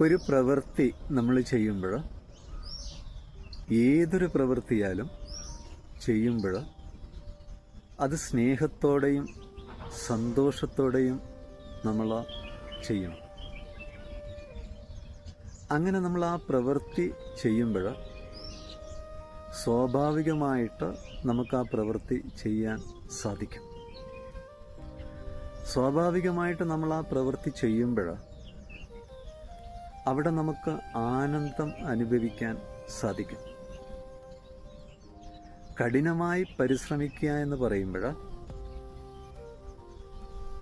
ഒരു പ്രവൃത്തി നമ്മൾ ചെയ്യുമ്പോൾ ഏതൊരു പ്രവൃത്തിയാലും ചെയ്യുമ്പോൾ അത് സ്നേഹത്തോടെയും സന്തോഷത്തോടെയും നമ്മൾ ചെയ്യണം. അങ്ങനെ നമ്മൾ ആ പ്രവൃത്തി ചെയ്യുമ്പോൾ സ്വാഭാവികമായിട്ട് നമുക്ക് ആ പ്രവൃത്തി ചെയ്യാൻ സാധിക്കും. സ്വാഭാവികമായിട്ട് നമ്മൾ ആ പ്രവൃത്തി ചെയ്യുമ്പോൾ അവിടെ നമുക്ക് ആനന്ദം അനുഭവിക്കാൻ സാധിക്കും. കഠിനമായി പരിശ്രമിക്കുക എന്ന് പറയുമ്പോൾ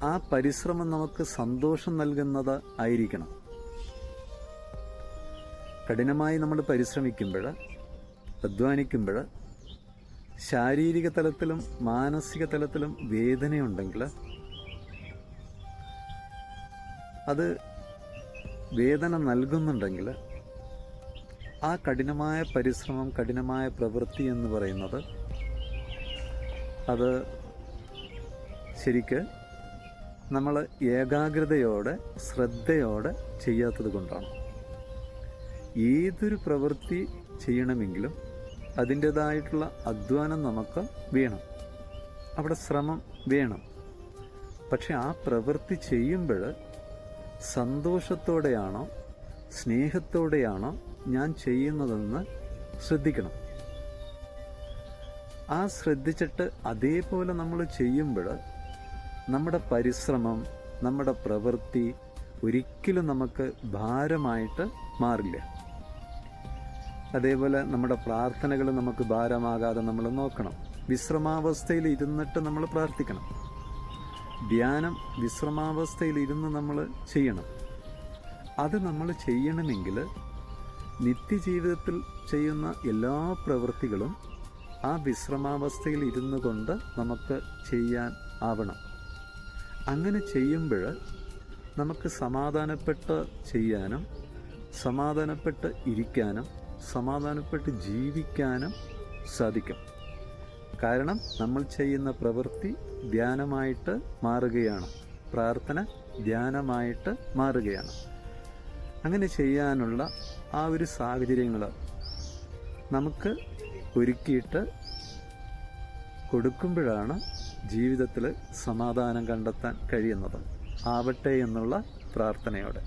ആ പരിശ്രമം നമുക്ക് സന്തോഷം നൽകുന്നത് ആയിരിക്കണം. കഠിനമായി നമ്മൾ പരിശ്രമിക്കുമ്പോൾ അധ്വാനിക്കുമ്പോൾ ശാരീരിക തലത്തിലും മാനസിക തലത്തിലും വേദനയുണ്ടെങ്കിൽ അത് വേദന നൽകുന്നുണ്ടെങ്കിൽ ആ കഠിനമായ പരിശ്രമം കഠിനമായ പ്രവൃത്തി എന്ന് പറയുന്നത് അത് ശരിക്ക് നമ്മൾ ഏകാഗ്രതയോടെ ശ്രദ്ധയോടെ ചെയ്യാത്തത് കൊണ്ടാണ്. ഏതൊരു പ്രവൃത്തി ചെയ്യണമെങ്കിലും അതിന്റെതായിട്ടുള്ള അധ്വാനം നമുക്ക് വേണം. അവിടെ ശ്രമം വേണം. പക്ഷെ ആ പ്രവൃത്തി ചെയ്യുമ്പോൾ സന്തോഷത്തോടെയാണോ സ്നേഹത്തോടെയാണോ ഞാൻ ചെയ്യുന്നതെന്ന് ശ്രദ്ധിക്കണം. ആ ശ്രദ്ധിച്ചിട്ട് അതേപോലെ നമ്മൾ ചെയ്യുമ്പോൾ നമ്മുടെ പരിശ്രമം നമ്മുടെ പ്രവൃത്തി ഒരിക്കലും നമുക്ക് ഭാരമായിട്ട് മാറില്ല. അതേപോലെ നമ്മുടെ പ്രാർത്ഥനകൾ നമുക്ക് ഭാരമാകാതെ നമ്മൾ നോക്കണം. വിശ്രമാവസ്ഥയിൽ ഇരുന്നിട്ട് നമ്മൾ പ്രാർത്ഥിക്കണം. ധ്യാനം വിശ്രമാവസ്ഥയിൽ ഇരുന്ന് നമ്മൾ ചെയ്യണം. അത് നമ്മൾ ചെയ്യണമെങ്കിൽ നിത്യജീവിതത്തിൽ ചെയ്യുന്ന എല്ലാ പ്രവൃത്തികളും ആ വിശ്രമാവസ്ഥയിൽ ഇരുന്നു കൊണ്ട് നമുക്ക് ചെയ്യാൻ ആവണം. അങ്ങനെ ചെയ്യുമ്പോൾ നമുക്ക് സമാധാനപ്പെട്ട് ചെയ്യാനും സമാധാനപ്പെട്ട് ഇരിക്കാനും സമാധാനപ്പെട്ട് ജീവിക്കാനും സാധിക്കും. കാരണം നമ്മൾ ചെയ്യുന്ന പ്രവൃത്തി ധ്യാനമായിട്ട് മാറുകയാണ്. പ്രാർത്ഥന ധ്യാനമായിട്ട് മാറുകയാണ്. അങ്ങനെ ചെയ്യാനുള്ള ആ ഒരു സാഹചര്യങ്ങൾ നമുക്ക് ഒരുക്കിയിട്ട് കൊടുക്കുമ്പോഴാണ് ജീവിതത്തിൽ സമാധാനം കണ്ടെത്താൻ കഴിയുന്നത്. ആവട്ടെ എന്നുള്ള പ്രാർത്ഥനയോടെ.